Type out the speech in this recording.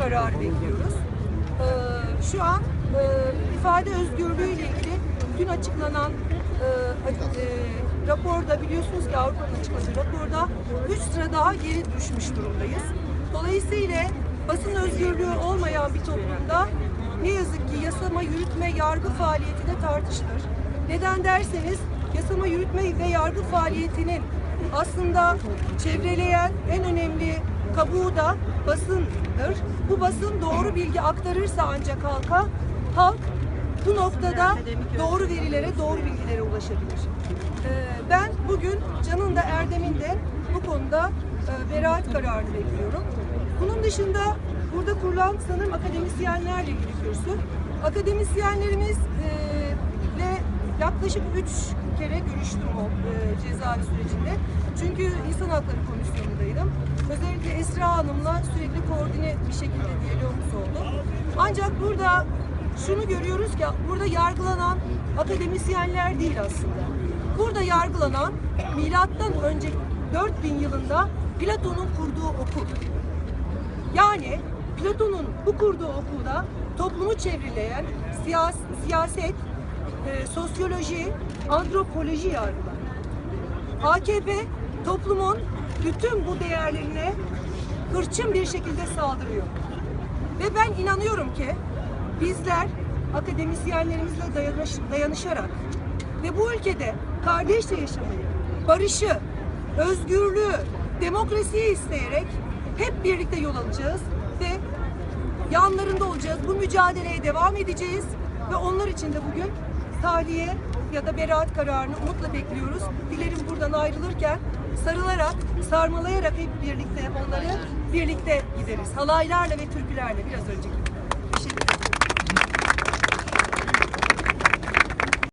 beraat kararı bekliyoruz. Ee, şu an e, ifade özgürlüğü ile ilgili dün açıklanan e, e, raporda biliyorsunuz ki Avrupa'nın açıkladığı raporda 3 sıra daha geri düşmüş durumdayız. Dolayısıyla basın özgürlüğü olmayan bir toplumda ne yazık ki yasama, yürütme, yargı faaliyeti de tartışılır. Neden derseniz yasama, yürütme ve yargı faaliyetinin aslında çevreleyen en önemli kabuğu da basındır. Bu basın doğru bilgi aktarırsa ancak halka, halk bu noktada doğru verilere, doğru bilgilere ulaşabilir. Ee, ben bugün Can'ın da Erdem'in de bu konuda e, beraat kararını bekliyorum. Bunun dışında burada kurulan sanırım akademisyenlerle ilgili kürsü. Akademisyenlerimizle yaklaşık üç kere görüştüm o e, cezaevi sürecinde. Çünkü İnsan Hakları Komisyonu'ndaydım. Özellikle Esra Hanım'la sürekli koordine bir şekilde diyalogumuz oldu. Ancak burada şunu görüyoruz ki burada yargılanan akademisyenler değil aslında. Burada yargılanan milattan önce 4000 yılında Platon'un kurduğu okul. Yani Platon'un bu kurduğu okulda toplumu çevreleyen siyas siyaset, e, sosyoloji, antropoloji yargılar. AKP toplumun bütün bu değerlerine hırçın bir şekilde saldırıyor. Ve ben inanıyorum ki bizler akademisyenlerimizle dayanış, dayanışarak ve bu ülkede kardeşçe yaşamayı, barışı, özgürlüğü, demokrasiyi isteyerek hep birlikte yol alacağız ve yanlarında olacağız. Bu mücadeleye devam edeceğiz ve onlar için de bugün tahliye ya da beraat kararını umutla bekliyoruz. Dilerim buradan ayrılırken sarılarak, sarmalayarak hep birlikte onları birlikte gideriz. Halaylarla ve türkülerle biraz önceki.